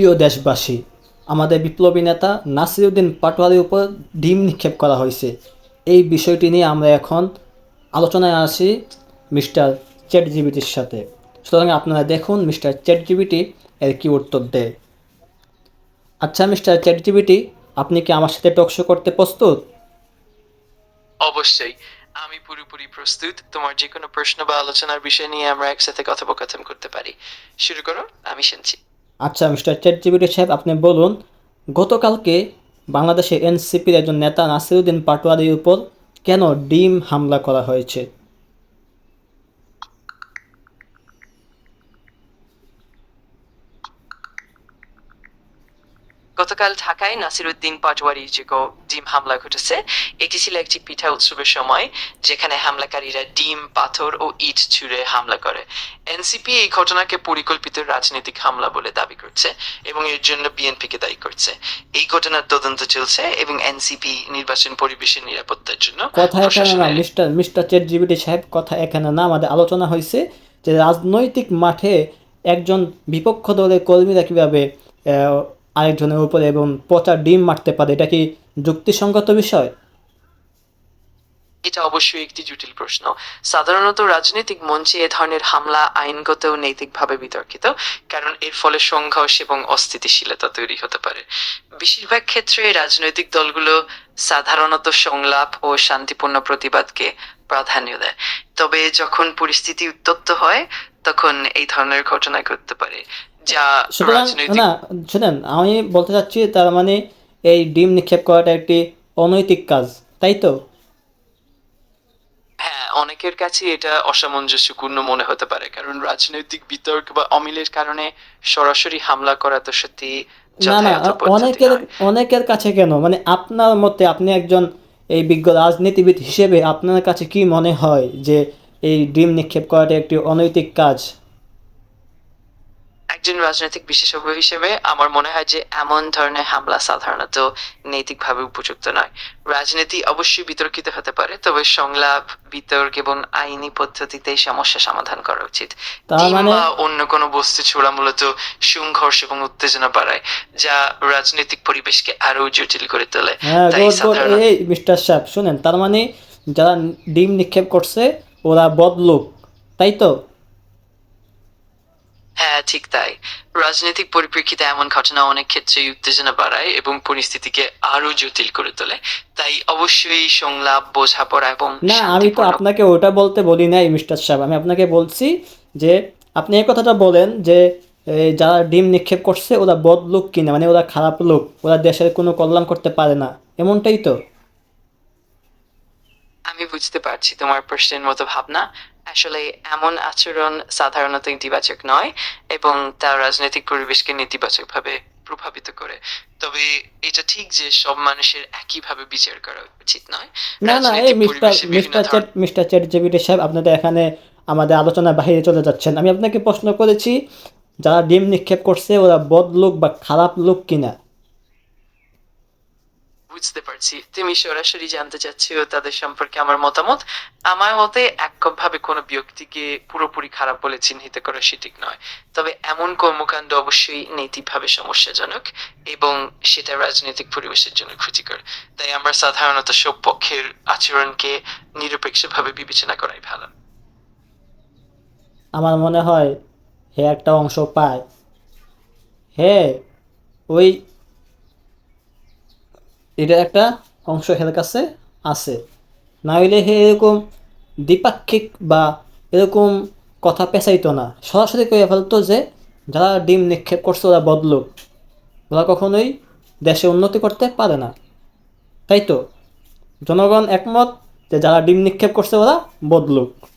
প্রিয় দেশবাসী, আমাদের বিপ্লবী নেতা নাসিরুদ্দিন পাটোয়ারির উপর ডিম নিক্ষেপ করা হয়েছে। এই বিষয়টি নিয়ে আমরা এখন আলোচনায় আসি মিস্টার চ্যাট জিবিটির সাথে। সুতরাং আপনারা দেখুন মিস্টার চ্যাট জিবিটি এর কি উত্তর দেয়। আচ্ছা মিস্টার চ্যাট জিবিটি আপনি কি আমার সাথে টকশো করতে প্রস্তুত? অবশ্যই। আমি পুরোপুরি প্রস্তুত। তোমার যে কোনো প্রশ্ন বা আলোচনার বিষয় নিয়ে আমরা একসাথে কথোপকথন করতে পারি। শুরু করো আমি শুনছি। আচ্ছা মিস্টার চ্যাটজিবিটি সাহেব, আপনি বলুন, গতকালকে বাংলাদেশের এনসিপির একজন নেতা নাসিরুদ্দিন পাটোয়ারির উপর কেন ডিম হামলা করা হয়েছে? গতকাল ঢাকায় নাসিরুদ্দিন পাটোয়ারির যে গো- ডিম হামলা ঘটেছে এটি ছিল একটি পিঠা উৎসবের সময় যেখানে হামলাকারীরা ডিম পাথর ও ইট ছুঁড়ে হামলা করে। এনসিপি এই ঘটনাকে পরিকল্পিত রাজনৈতিক হামলা বলে দাবি করছে এবং এর জন্য বিএনপিকে দায়ী করছে। এই ঘটনার তদন্ত চলছে এবং এনসিপি নির্বাচন পরিবেশের নিরাপত্তার জন্য কথা এখানে না মিস্টার মিস্টার চ্যাট জিবিটি সাহেব কথা এখানে না আমাদের আলোচনা হয়েছে যে রাজনৈতিক মাঠে একজন বিপক্ষ দলের কর্মীরা কীভাবে আরেকজনের উপরে এবং পচা ডিম মারতে পারে, এটা কি যুক্তিসঙ্গত বিষয়? এটা অবশ্যই একটি জটিল প্রশ্ন। সাধারণত রাজনৈতিক মঞ্চে এ ধরনের হামলা আইনগত ও নৈতিকভাবে বিতর্কিত, কারণ এর ফলে সংঘর্ষ এবং অস্থিতিশীলতা তৈরি হতে পারে। বেশিরভাগ ক্ষেত্রে রাজনৈতিক দলগুলো সাধারণত সংলাপ ও শান্তিপূর্ণ প্রতিবাদকে প্রাধান্য দেয়। তবে যখন পরিস্থিতি উত্তপ্ত হয়, তখন এই ধরনের ঘটনা ঘটতে পারে। যা সুতরাং না শুনেন আমি বলতে চাচ্ছি তার মানে এই ডিম নিক্ষেপ করাটা একটি অনৈতিক কাজ তাই তো? হ্যাঁ অনেকের কাছে এটা অসামঞ্জস্যপূর্ণ মনে হতে পারে কারণ রাজনৈতিক বিতর্ক বা অমিলের কারণে সরাসরি হামলা করা তো সত্যি না না অনেকের অনেকের কাছে কেন? মানে আপনার মতে আপনি একজন এই বিজ্ঞ রাজনীতিবিদ হিসেবে আপনার কাছে কি মনে হয় যে এই ডিম নিক্ষেপ করাটা একটি অনৈতিক কাজ? একজন রাজনৈতিক বিশেষজ্ঞ হিসেবে আমার মনে হয় যে এমন ধরনের হামলা সাধারণত নৈতিকভাবে উপযুক্ত নয়। রাজনীতি অবশ্যই বিতর্কিত হতে পারে তবে সংলাপ বিতর্ক এবং আইনি পদ্ধতিতে সমস্যা সমাধান করা উচিত। তার মানে? অন্য কোনো বস্তু ছোড়া মূলত সংঘর্ষ এবং উত্তেজনা বাড়ায় যা রাজনৈতিক পরিবেশকে আরও জটিল করে তোলে। হ্যাঁ তাই মিস্টার সাহেব শুনেন তার মানে যারা ডিম নিক্ষেপ করছে ওরা বদলুক। তাই তো? হ্যাঁ ঠিক তাই। রাজনৈতিক পরিপ্রেক্ষিতে এমন ঘটনা অনেক ক্ষেত্রে উত্তেজনা বাড়ায় এবং পরিস্থিতিকে আরও জটিল করে তোলে। তাই অবশ্যই সংলাপ বোঝাপড়া এবং না আমি তো আপনাকে ওটা বলতে বলি নাই মিস্টার সাহেব। আমি আপনাকে বলছি যে আপনি এই কথাটা বলেন যে এই যারা ডিম নিক্ষেপ করছে ওরা বদ লোক কিনা? মানে ওরা খারাপ লোক। ওরা দেশের কোনো কল্যাণ করতে পারে না। এমনটাই তো। আমি বুঝতে পারছি তোমার প্রশ্নের মতো ভাবনা। আসলে এমন আচরণ সাধারণত ইতিবাচক নয় এবং তা রাজনৈতিক পরিবেশকে নেতিবাচকভাবে প্রভাবিত করে। তবে এটা ঠিক যে সব মানুষের একইভাবে বিচার করা উচিত নয়। না না এই মিস্টার মিস্টার চ্যাট ধরনের মিস্টার চ্যাট জিবিটি সাহেব আপনাদের এখানে আমাদের আলোচনার বাহিরে চলে যাচ্ছেন। আমি আপনাকে প্রশ্ন করেছি যারা ডিম নিক্ষেপ করছে ওরা বদ লোক বা খারাপ লোক কিনা? বুঝতে পারছি। তুমি সরাসরি জানতে চাচ্ছো তাদের সম্পর্কে আমার মতামত। আমার মতে এককভাবে কোনো ব্যক্তিকে পুরোপুরি খারাপ বলে চিহ্নিত করা সঠিক নয়। তবে এমন কর্মকাণ্ড অবশ্যই নৈতিকভাবে সমস্যাজনক এবং সেটা রাজনৈতিক পরিবেশের জন্য ক্ষতিকর। তাই আমরা সাধারণত সব পক্ষের আচরণকে নিরপেক্ষভাবে বিবেচনা করাই ভালো। আমার মনে হয়, হে একটা অংশ পায়। হে, ওই এটার একটা অংশ হের কাছে আছে। না হইলে হে এরকম দ্বিপাক্ষিক বা এরকম কথা পেঁচাইতো না। সরাসরি করে ফেলতো যে, যারা ডিম নিক্ষেপ করছে ওরা বদলুক। ওরা কখনোই দেশে উন্নতি করতে পারে না। তাই তো? জনগণ একমত যে, যারা ডিম নিক্ষেপ করছে ওরা বদলুক।